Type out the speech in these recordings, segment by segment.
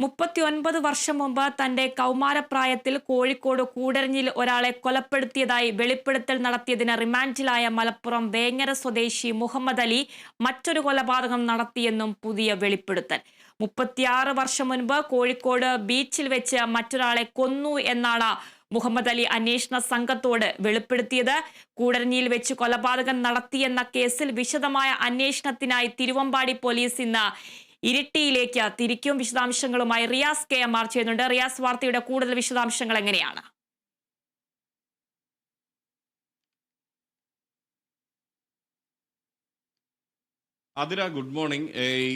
മുപ്പത്തിയൊൻപത് വർഷം മുമ്പ് തന്റെ കൗമാരപ്രായത്തിൽ കോഴിക്കോട് കൂടരഞ്ഞിൽ ഒരാളെ കൊലപ്പെടുത്തിയതായി വെളിപ്പെടുത്തൽ നടത്തിയതിന് റിമാൻഡിലായ മലപ്പുറം വേങ്ങര സ്വദേശി മുഹമ്മദ് അലി മറ്റൊരു കൊലപാതകം നടത്തിയെന്നും പുതിയ വെളിപ്പെടുത്തൽ. മുപ്പത്തിയാറ് വർഷം മുൻപ് കോഴിക്കോട് ബീച്ചിൽ വെച്ച് മറ്റൊരാളെ കൊന്നു എന്നാണ് മുഹമ്മദ് അലി അന്വേഷണ സംഘത്തോട് വെളിപ്പെടുത്തിയത്. കൂടരഞ്ഞിയിൽ വെച്ച് കൊലപാതകം നടത്തിയെന്ന കേസിൽ വിശദമായ അന്വേഷണത്തിനായി തിരുവമ്പാടി പോലീസ് ഇന്ന് ഇരിട്ടിയിലേക്ക് തിരിക്കും വിശദാംശങ്ങളുമായി റിയാസ് കെ എം ആർ ചെയ്യുന്നുണ്ട്. റിയാസ് വാർത്തയുടെ കൂടുതൽ വിശദാംശങ്ങൾ എങ്ങനെയാണ്? അതിര ഗുഡ് മോർണിംഗ്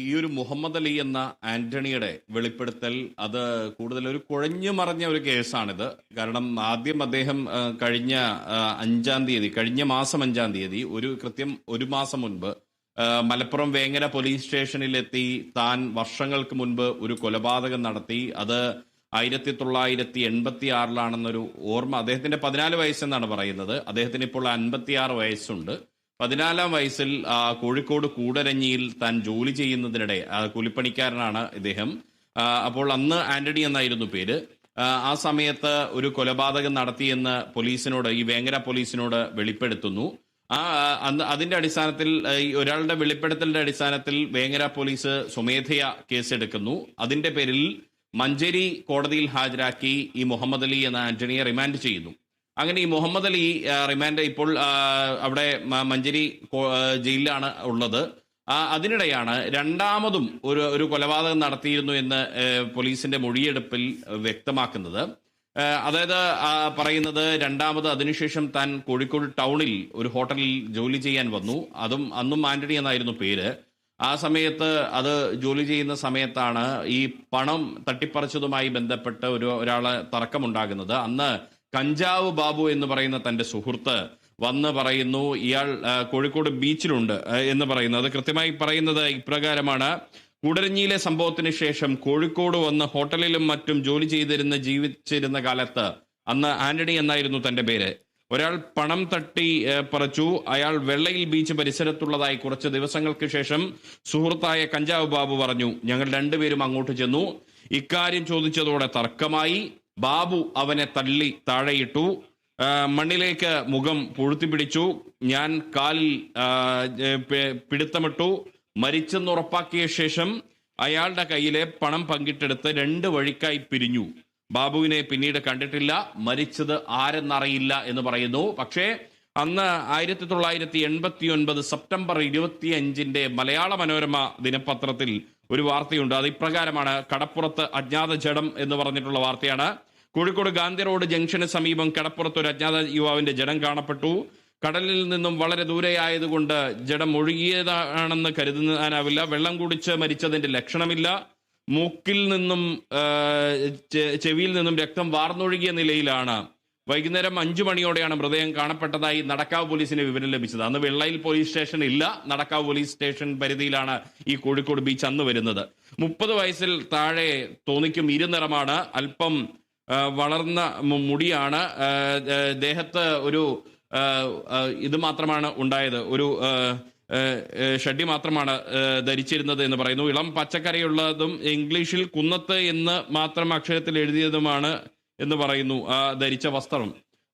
ഈ ഒരു മുഹമ്മദ് അലി എന്ന ആന്റണിയുടെ വെളിപ്പെടുത്തൽ അത് കൂടുതൽ ഒരു കുഴഞ്ഞു മറഞ്ഞ ഒരു കേസാണിത്. കാരണം ആദ്യം അദ്ദേഹം കഴിഞ്ഞ അഞ്ചാം തീയതി കഴിഞ്ഞ മാസം അഞ്ചാം തീയതി ഒരു കൃത്യം ഒരു മാസം മുൻപ് മലപ്പുറം വേങ്ങര പോലീസ് സ്റ്റേഷനിലെത്തി താൻ വർഷങ്ങൾക്ക് മുൻപ് ഒരു കൊലപാതകം നടത്തി. അത് ആയിരത്തി തൊള്ളായിരത്തി എൺപത്തി ആറിലാണെന്നൊരു ഓർമ്മ അദ്ദേഹത്തിന്റെ പതിനാല് വയസ്സെന്നാണ് പറയുന്നത്. അദ്ദേഹത്തിന് ഇപ്പോൾ അൻപത്തിയാറ് വയസ്സുണ്ട്. പതിനാലാം വയസ്സിൽ കോഴിക്കോട് കൂടരഞ്ഞിയിൽ താൻ ജോലി ചെയ്യുന്നതിനിടെ കുലിപ്പണിക്കാരനാണ് ഇദ്ദേഹം. അപ്പോൾ അന്ന് ആന്റണി എന്നായിരുന്നു പേര്. ആ സമയത്ത് ഒരു കൊലപാതകം നടത്തിയെന്ന് പോലീസിനോട് ഈ വേങ്ങര പോലീസിനോട് വെളിപ്പെടുത്തുന്നു. ആ അതിന്റെ അടിസ്ഥാനത്തിൽ ഒരാളുടെ വെളിപ്പെടുത്തലിന്റെ അടിസ്ഥാനത്തിൽ വേങ്ങര പോലീസ് സ്വമേധയാ കേസെടുക്കുന്നു. അതിന്റെ പേരിൽ മഞ്ചേരി കോടതിയിൽ ഹാജരാക്കി ഈ മുഹമ്മദ് അലി എന്ന ആന്റണിയെ റിമാൻഡ് ചെയ്യുന്നു. അങ്ങനെ ഈ മുഹമ്മദ് അലി റിമാൻഡ് ഇപ്പോൾ അവിടെ മഞ്ചേരി ജയിലിലാണ് ഉള്ളത്. അതിനിടെയാണ് രണ്ടാമതും ഒരു ഒരു കൊലപാതകം നടത്തിയിരുന്നു എന്ന് പോലീസിന്റെ മൊഴിയെടുപ്പിൽ വ്യക്തമാക്കുന്നത്. അതായത് പറയുന്നത് രണ്ടാമത് അതിനുശേഷം താൻ കോഴിക്കോട് ടൗണിൽ ഒരു ഹോട്ടലിൽ ജോലി ചെയ്യാൻ വന്നു. അതും അന്നും ആന്റണി എന്നായിരുന്നു പേര്. ആ സമയത്ത് അത് ജോലി ചെയ്യുന്ന സമയത്താണ് ഈ പണം തട്ടിപ്പറിച്ചതുമായി ബന്ധപ്പെട്ട് ഒരു ഒരാളെ തർക്കമുണ്ടാകുന്നത്. അന്ന് കഞ്ചാവ് ബാബു എന്ന് പറയുന്ന തന്റെ സുഹൃത്ത് വന്ന് പറയുന്നു ഇയാൾ കോഴിക്കോട് ബീച്ചിലുണ്ട് എന്ന് പറയുന്നത് കൃത്യമായി പറയുന്നത് ഇപ്രകാരമാണ്. കൂടരഞ്ഞിയിലെ സംഭവത്തിന് ശേഷം കോഴിക്കോട് വന്ന് ഹോട്ടലിലും മറ്റും ജോലി ചെയ്തിരുന്ന ജീവിച്ചിരുന്ന കാലത്ത് അന്ന് ആന്റണി എന്നായിരുന്നു തന്റെ പേര്. ഒരാൾ പണം തട്ടി പറച്ചു. അയാൾ വെള്ളയിൽ ബീച്ച് പരിസരത്തുള്ളതായി കുറച്ച് ദിവസങ്ങൾക്ക് ശേഷം സുഹൃത്തായ കഞ്ചാവ് ബാബു പറഞ്ഞു. ഞങ്ങൾ രണ്ടുപേരും അങ്ങോട്ട് ചെന്നു. ഇക്കാര്യം ചോദിച്ചതോടെ തർക്കമായി. ബാബു അവനെ തള്ളി താഴെയിട്ടു. മണ്ണിലേക്ക് മുഖം പുഴുത്തി പിടിച്ചു ഞാൻ കാലിൽ പിടുത്തമിട്ടു. മരിച്ചെന്ന് ഉറപ്പാക്കിയ ശേഷം അയാളുടെ കയ്യിലെ പണം പങ്കിട്ടെടുത്ത് രണ്ട് വഴിക്കായി പിരിഞ്ഞു. ബാബുവിനെ പിന്നീട് കണ്ടിട്ടില്ല. മരിച്ചത് ആരെന്നറിയില്ല എന്ന് പറയുന്നു. പക്ഷേ അന്ന് ആയിരത്തി തൊള്ളായിരത്തി എൺപത്തി ഒൻപത് സെപ്റ്റംബർ ഇരുപത്തി അഞ്ചിന്റെ മലയാള മനോരമ ദിനപത്രത്തിൽ ഒരു വാർത്തയുണ്ട്. അത് ഇപ്രകാരമാണ്. കടപ്പുറത്ത് അജ്ഞാത ജഡം എന്ന് പറഞ്ഞിട്ടുള്ള വാർത്തയാണ്. കോഴിക്കോട് ഗാന്ധി റോഡ് ജംഗ്ഷന് സമീപം കടപ്പുറത്ത് ഒരു അജ്ഞാത യുവാവിന്റെ ജഡം കാണപ്പെട്ടു. കടലിൽ നിന്നും വളരെ ദൂരെയായതുകൊണ്ട് ജഡം ഒഴുകിയതാണെന്ന് കരുതുന്നതിനാവില്ല. വെള്ളം കുടിച്ച് മരിച്ചതിന്റെ ലക്ഷണമില്ല. മൂക്കിൽ നിന്നും ചെവിയിൽ നിന്നും രക്തം വാർന്നൊഴുകിയ നിലയിലാണ്. വൈകുന്നേരം അഞ്ചു മണിയോടെയാണ് മൃതദേഹം കാണപ്പെട്ടതായി നടക്കാവ് പോലീസിന് വിവരം ലഭിച്ചത്. അന്ന് വെള്ളയിൽ പോലീസ് സ്റ്റേഷൻ ഇല്ല. നടക്കാവ് പോലീസ് സ്റ്റേഷൻ പരിധിയിലാണ് ഈ കോഴിക്കോട് ബീച്ച് അന്ന് വരുന്നത്. മുപ്പത് വയസ്സിൽ താഴെ തോന്നിക്കും ഇരുനിറമാണ്. അല്പം വളർന്ന മുടിയാണ്. ദേഹത്ത് ഒരു ഇത് മാത്രമാണ് ഉണ്ടായത്. ഒരു ഷഡ്ഡി മാത്രമാണ് ധരിച്ചിരുന്നത് എന്ന് പറയുന്നു. ഇളം പച്ചക്കറിയുള്ളതും ഇംഗ്ലീഷിൽ കുന്നത്ത് എന്ന് മാത്രം അക്ഷരത്തിൽ എഴുതിയതുമാണ് എന്ന് പറയുന്നു ധരിച്ച വസ്ത്രം.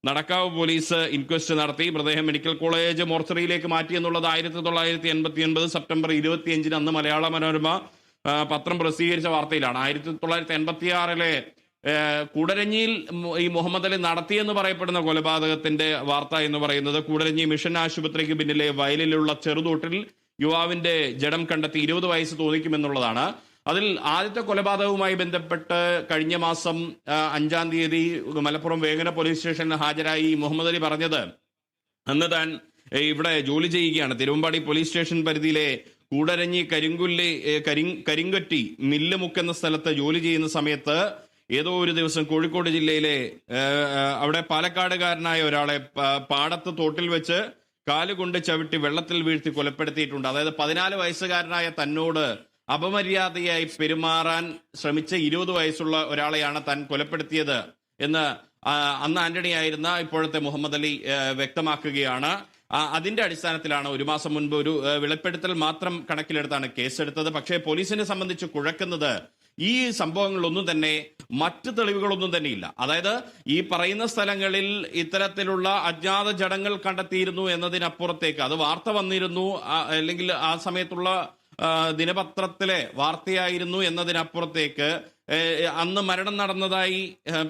നടക്കാവ് പോലീസ് ഇൻക്വസ്റ്റ് നടത്തി. മൃതദേഹം മെഡിക്കൽ കോളേജ് മോർച്ചറിയിലേക്ക് മാറ്റി എന്നുള്ളത് ആയിരത്തി തൊള്ളായിരത്തി എൺപത്തി ഒൻപത് സെപ്റ്റംബർ ഇരുപത്തിയഞ്ചിന് അന്ന് മലയാള മനോരമ പത്രം പ്രസിദ്ധീകരിച്ച വാർത്തയിലാണ്. ആയിരത്തി തൊള്ളായിരത്തി എൺപത്തി ആറിലെ കൂടരഞ്ഞിയിൽ ഈ മുഹമ്മദ് അലി നടത്തിയെന്ന് പറയപ്പെടുന്ന കൊലപാതകത്തിന്റെ വാർത്ത എന്ന് പറയുന്നത് കൂടരഞ്ഞി മിഷൻ ആശുപത്രിക്ക് പിന്നിലെ വയലിലുള്ള ചെറുതോട്ടിൽ യുവാവിന്റെ ജഡം കണ്ടെത്തി ഇരുപത് വയസ്സ് തോന്നിക്കുമെന്നുള്ളതാണ്. അതിൽ ആദ്യത്തെ കൊലപാതകവുമായി ബന്ധപ്പെട്ട് കഴിഞ്ഞ മാസം അഞ്ചാം തീയതി മലപ്പുറം വേങ്ങര പോലീസ് സ്റ്റേഷനിൽ ഹാജരായി മുഹമ്മദ് അലി പറഞ്ഞത് അന്ന് താൻ ഇവിടെ ജോലി ചെയ്യുകയാണ്. തിരുവമ്പാടി പോലീസ് സ്റ്റേഷൻ പരിധിയിലെ കൂടരഞ്ഞി കരിങ്കുല്ലി കരി കരിങ്കറ്റി മില്ലുമുക്ക് എന്ന സ്ഥലത്ത് ജോലി ചെയ്യുന്ന സമയത്ത് ഏതോ ഒരു ദിവസം കോഴിക്കോട് ജില്ലയിലെ അവിടെ പാലക്കാടുകാരനായ ഒരാളെ പാടത്ത് തോട്ടിൽ വെച്ച് കാലുകൊണ്ട് ചവിട്ടി വെള്ളത്തിൽ വീഴ്ത്തി കൊലപ്പെടുത്തിയിട്ടുണ്ട്. അതായത് പതിനാല് വയസ്സുകാരനായ തന്നോട് അപമര്യാദയായി പെരുമാറാൻ ശ്രമിച്ച ഇരുപത് വയസ്സുള്ള ഒരാളെയാണ് താൻ കൊലപ്പെടുത്തിയത് എന്ന് അന്ന് ആന്റണി ആയിരുന്ന ഇപ്പോഴത്തെ മുഹമ്മദ് അലി വ്യക്തമാക്കുകയാണ്. അതിന്റെ അടിസ്ഥാനത്തിലാണ് ഒരു മാസം മുൻപ് ഒരു വെളിപ്പെടുത്തൽ മാത്രം കണക്കിലെടുത്താണ് കേസെടുത്തത്. പക്ഷേ പോലീസിനെ സംബന്ധിച്ച് കുഴക്കുന്നത് ഈ സംഭവങ്ങളൊന്നും തന്നെ മറ്റ് തെളിവുകളൊന്നും തന്നെ ഇല്ല. അതായത് ഈ പറയുന്ന സ്ഥലങ്ങളിൽ ഇത്തരത്തിലുള്ള അജ്ഞാത ജഡങ്ങൾ കണ്ടെത്തിയിരുന്നു എന്നതിനപ്പുറത്തേക്ക് അത് വാർത്ത വന്നിരുന്നു അല്ലെങ്കിൽ ആ സമയത്തുള്ള ദിനപത്രത്തിലെ വാർത്തയായിരുന്നു എന്നതിനപ്പുറത്തേക്ക് അന്ന് മരണം നടന്നതായി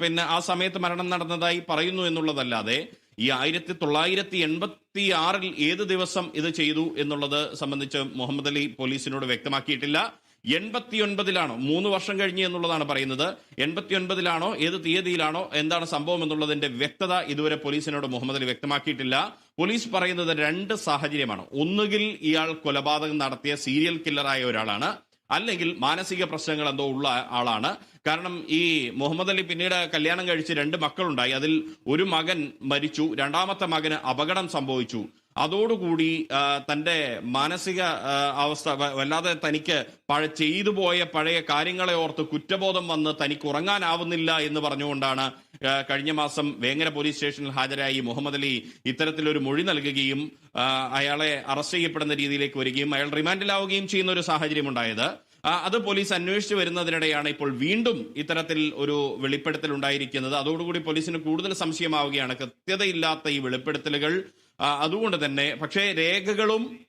പിന്നെ ആ സമയത്ത് മരണം നടന്നതായി പറയുന്നു എന്നുള്ളതല്ലാതെ ഈ ആയിരത്തി തൊള്ളായിരത്തി എൺപത്തി ആറിൽ ഏത് ദിവസം ഇത് ചെയ്തു എന്നുള്ളത് സംബന്ധിച്ച് മുഹമ്മദ് അലി പോലീസിനോട് വ്യക്തമാക്കിയിട്ടില്ല എൺപത്തി ഒൻപതിലാണോ മൂന്ന് വർഷം കഴിഞ്ഞ് എന്നുള്ളതാണ് പറയുന്നത്. എൺപത്തി ഒൻപതിലാണോ ഏത് തീയതിയിലാണോ? എന്താണ് സംഭവം എന്നുള്ളതിന്റെ വ്യക്തത ഇതുവരെ പോലീസിനോട് മുഹമ്മദ് അലി വ്യക്തമാക്കിയിട്ടില്ല. പോലീസ് പറയുന്നത് രണ്ട് സാഹചര്യമാണ്. ഒന്നുകിൽ ഇയാൾ കൊലപാതകം നടത്തിയ സീരിയൽ കില്ലറായ ഒരാളാണ്. അല്ലെങ്കിൽ മാനസിക പ്രശ്നങ്ങൾ എന്തോ ഉള്ള ആളാണ്. കാരണം ഈ മുഹമ്മദ് അലി പിന്നീട് കല്യാണം കഴിച്ച് രണ്ട് മക്കളുണ്ടായി. അതിൽ ഒരു മകൻ മരിച്ചു. രണ്ടാമത്തെ മകന് അപകടം സംഭവിച്ചു. അതോടുകൂടി തന്റെ മാനസിക അവസ്ഥ വല്ലാതെ തനിക്ക് പഴ ചെയ്തു പോയ പഴയ കാര്യങ്ങളെ ഓർത്ത് കുറ്റബോധം വന്ന് തനിക്ക് ഉറങ്ങാനാവുന്നില്ല എന്ന് പറഞ്ഞുകൊണ്ടാണ് കഴിഞ്ഞ മാസം വേങ്ങര പോലീസ് സ്റ്റേഷനിൽ ഹാജരായി മുഹമ്മദ് അലി ഇത്തരത്തിലൊരു മൊഴി നൽകുകയും അയാളെ അറസ്റ്റ് ചെയ്യപ്പെടുന്ന രീതിയിലേക്ക് വരികയും അയാൾ റിമാൻഡിലാവുകയും ചെയ്യുന്ന ഒരു സാഹചര്യം ഉണ്ടായത് അത് പോലീസ് അന്വേഷിച്ചു വരുന്നതിനിടെയാണ് ഇപ്പോൾ വീണ്ടും ഇത്തരത്തിൽ ഒരു വെളിപ്പെടുത്തൽ ഉണ്ടായിരിക്കുന്നത് അതോടുകൂടി പോലീസിന് കൂടുതൽ സംശയമാവുകയാണ്. കൃത്യതയില്ലാത്ത ഈ വെളിപ്പെടുത്തലുകൾ അതുകൊണ്ട് തന്നെ പക്ഷേ രേഖകളും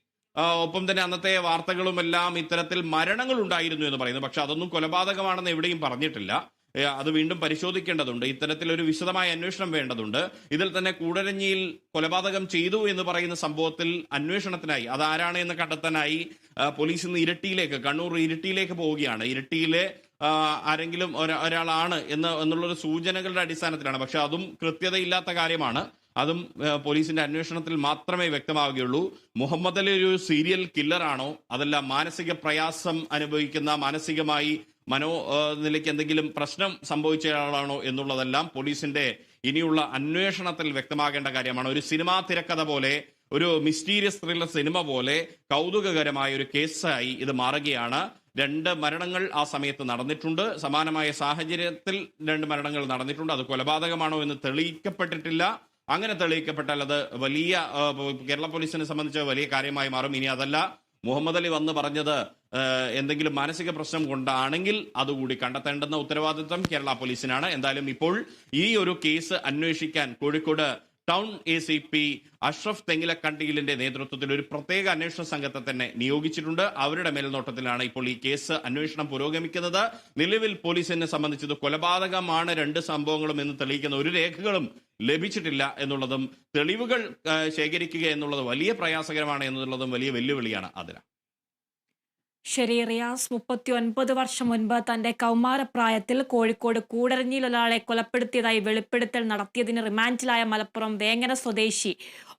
ഒപ്പം തന്നെ അന്നത്തെ വാർത്തകളും എല്ലാം ഇത്തരത്തിൽ മരണങ്ങൾ ഉണ്ടായിരുന്നു എന്ന് പറയുന്നു. പക്ഷെ അതൊന്നും കൊലപാതകമാണെന്ന് എവിടെയും പറഞ്ഞിട്ടില്ല. അത് വീണ്ടും പരിശോധിക്കേണ്ടതുണ്ട്. ഇത്തരത്തിൽ ഒരു വിശദമായ അന്വേഷണം വേണ്ടതുണ്ട്. ഇതിൽ തന്നെ കൂടരഞ്ഞിയിൽ കൊലപാതകം ചെയ്തു എന്ന് പറയുന്ന സംഭവത്തിൽ അന്വേഷണത്തിനായി അതാരാണ് എന്ന് കണ്ടെത്താനായി പോലീസ് ഇന്ന് ഇരട്ടിയിലേക്ക് കണ്ണൂർ ഇരട്ടിയിലേക്ക് പോവുകയാണ്. ഇരട്ടിയിലെ ആരെങ്കിലും ഒരാ- ഒരാളാണ് എന്ന് എന്നുള്ളൊരു സൂചനകളുടെ അടിസ്ഥാനത്തിലാണ്. പക്ഷെ അതും കൃത്യതയില്ലാത്ത കാര്യമാണ്. അതും പോലീസിന്റെ അന്വേഷണത്തിൽ മാത്രമേ വ്യക്തമാവുകയുള്ളൂ. മുഹമ്മദ് അലി ഒരു സീരിയൽ കില്ലറാണോ അതല്ല മാനസിക പ്രയാസം അനുഭവിക്കുന്ന മാനസികമായി മനോ നിലയ്ക്ക് എന്തെങ്കിലും പ്രശ്നം സംഭവിച്ച ആളാണോ എന്നുള്ളതെല്ലാം പോലീസിന്റെ ഇനിയുള്ള അന്വേഷണത്തിൽ വ്യക്തമാകേണ്ട കാര്യമാണ്. ഒരു സിനിമാ തിരക്കഥ പോലെ ഒരു മിസ്റ്റീരിയസ് ത്രില്ലർ സിനിമ പോലെ കൗതുകകരമായ ഒരു കേസായി ഇത് മാറുകയാണ്. രണ്ട് മരണങ്ങൾ ആ സമയത്ത് നടന്നിട്ടുണ്ട്. സമാനമായ സാഹചര്യത്തിൽ രണ്ട് മരണങ്ങൾ നടന്നിട്ടുണ്ട്. അത് കൊലപാതകമാണോ എന്ന് തെളിയിക്കപ്പെട്ടിട്ടില്ല. അങ്ങനെ തെളിയിക്കപ്പെട്ടാൽ അത് വലിയ കേരള പോലീസിനെ സംബന്ധിച്ച് വലിയ കാര്യമായി മാറും. ഇനി അതല്ല മുഹമ്മദ് അലി വന്ന് പറഞ്ഞത് എന്തെങ്കിലും മാനസിക പ്രശ്നം കൊണ്ടാണെങ്കിൽ അതുകൂടി കണ്ടെത്തേണ്ടുന്ന ഉത്തരവാദിത്വം കേരള പോലീസിനാണ്. എന്തായാലും ഇപ്പോൾ ഈ ഒരു കേസ് അന്വേഷിക്കാൻ Kozhikode town A C P Ashraf തെങ്ങിലക്കണ്ടിയിലിന്റെ നേതൃത്വത്തിൽ ഒരു പ്രത്യേക അന്വേഷണ സംഘത്തെ തന്നെ നിയോഗിച്ചിട്ടുണ്ട്. അവരുടെ മേൽനോട്ടത്തിലാണ് ഇപ്പോൾ ഈ കേസ് അന്വേഷണം പുരോഗമിക്കുന്നത്. നിലവിൽ പോലീസിനെ സംബന്ധിച്ചത് കൊലപാതകമാണ് രണ്ട് സംഭവങ്ങളും എന്ന് തെളിയിക്കുന്ന ഒരു രേഖകളും ലഭിച്ചിട്ടില്ല എന്നുള്ളതും തെളിവുകൾ ശേഖരിക്കുക എന്നുള്ളത് വലിയ പ്രയാസകരമാണ് എന്നുള്ളതും വലിയ വെല്ലുവിളിയാണ് അതിന് റിയാസ് മുപ്പത്തി ഒൻപത് വർഷം മുൻപ് തന്റെ കൗമാരപ്രായത്തിൽ കോഴിക്കോട് കൂടരഞ്ഞിയിൽ ഒരാളെ കൊലപ്പെടുത്തിയതായി വെളിപ്പെടുത്തൽ നടത്തിയതിന് റിമാൻഡിലായ മലപ്പുറം വേങ്ങന സ്വദേശി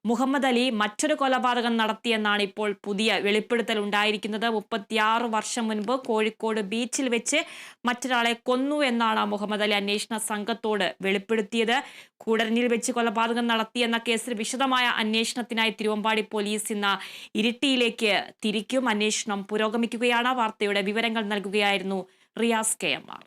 മുഹമ്മദ് അലി മറ്റൊരു കൊലപാതകം നടത്തിയെന്നാണ് ഇപ്പോൾ പുതിയ വെളിപ്പെടുത്തൽ ഉണ്ടായിരിക്കുന്നത്. മുപ്പത്തിയാറ് വർഷം മുൻപ് കോഴിക്കോട് ബീച്ചിൽ വെച്ച് മറ്റൊരാളെ കൊന്നു എന്നാണ് മുഹമ്മദ് അലി അന്വേഷണ സംഘത്തോട് വെളിപ്പെടുത്തിയത്. കൂടരഞ്ഞിൽ വെച്ച് കൊലപാതകം നടത്തിയെന്ന കേസിൽ വിശദമായ അന്വേഷണത്തിനായി തിരുവമ്പാടി പോലീസ് ഇന്ന് ഇരിട്ടിയിലേക്ക് തിരിക്കും. അന്വേഷണം പുരോഗമിക്കുകയാണ് വാർത്തയുടെ വിവരങ്ങൾ നൽകുകയായിരുന്നു റിയാസ് കെ എം ആർ.